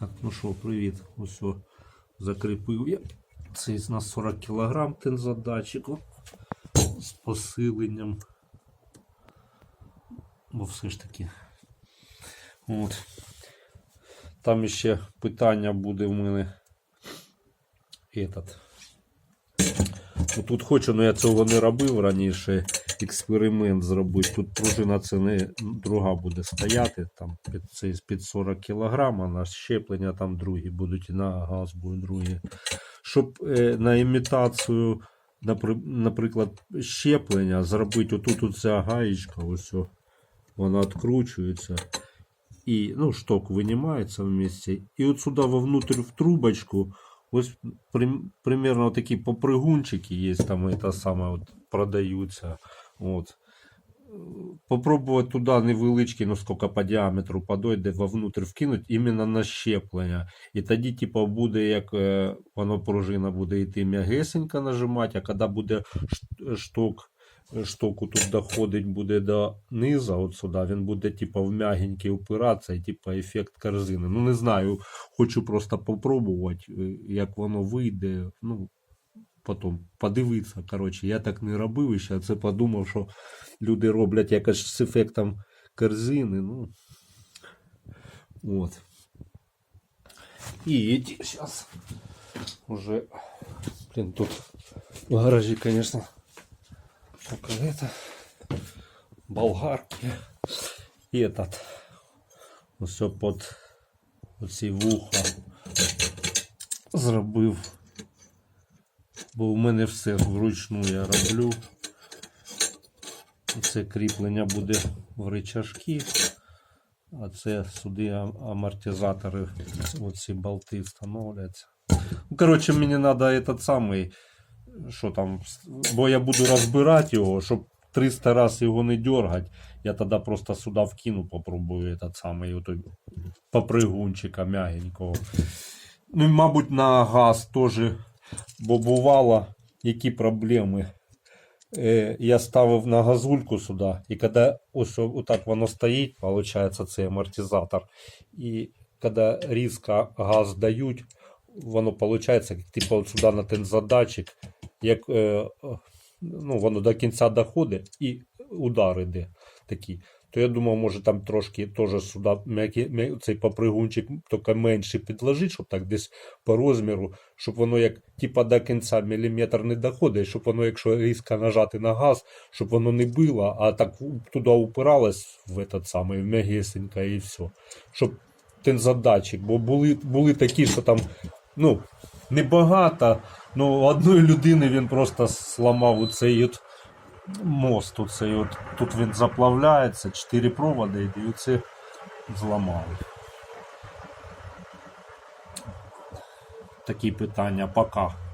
Так, ну що, привіт. Ось закріпив я. Цей нас 40 кг тензодатчик з посиленням. Бо все ж таки. От. Там ще питання буде в мене. Этот. Ну, Тут хочу, але я цього не робив раніше. Експеримент зробити. Тут пружина це не друга буде стояти, там під, під 40 кг, а на щеплення там другі будуть, і на газ будуть другі. Щоб е, на імітацію, наприклад, щеплення зробити отут оця гаєчка, ось о, вона відкручується. І ну, шток винімається вместе. І от сюди вовнутрь в трубочку Ось прим, примерно такі попригунчики є, там это саме от, продаються. От. Попробувати туди невеличкий, ну скільки по діаметру подойде, вовнутрь вкинути іменно на щеплення. І тоді, типу, буде як е, воно пружина буде йти м'ягесенько нажимати, а коли буде шток, штоку тут доходить буде до низа, от сюди, він буде в м'ягенький упиратися, і типу ефект корзини. Ну не знаю, хочу просто попробувати, е, як воно вийде. Ну, потім подивитися. Коротше, я так не робив і ще це подумав, що люди роблять якось з ефектом корзини. Ну, от. І зараз уже, блин, тут в гаражі, конечно, только это, болгарки. І этот, все під оці вуха зробив. Бо в мене все вручну я роблю. Це кріплення буде в рычажки, а це сюди а- амортизатори, оці болти встановляться. Ну, коротше, мені треба этот самий, що там, бо я буду розбирати його, щоб 300 разів його не дергати. Я тоді просто сюди вкину, попробую этот самий отой попригунчика м'ягенького. Ну, мабуть, на газ теж, бо бувало, які проблеми. Е, я ставив на газульку сюди, і коли ось отак воно стоїть, виходить, цей амортизатор. І коли різко газ дають, воно виходить, типу сюди на тензодатчик, як е, ну, воно до кінця доходить і удар іде такий. То я думав, може там трошки теж сюди цей попригунчик тільки менше підложити, щоб так десь по розміру, щоб воно як типа до кінця міліметр не доходить, щоб воно, якщо різко нажати на газ, щоб воно не било, а так туди упиралось в этот самий в м'ягесенько і все. Щоб тензодатчик, бо були, були такі, що там, ну, небагато, ну одної людини він просто сламав оцей от мост. Оцей от, тут він заплавляється, 4 проводи і оце зламали. Такі питання пока.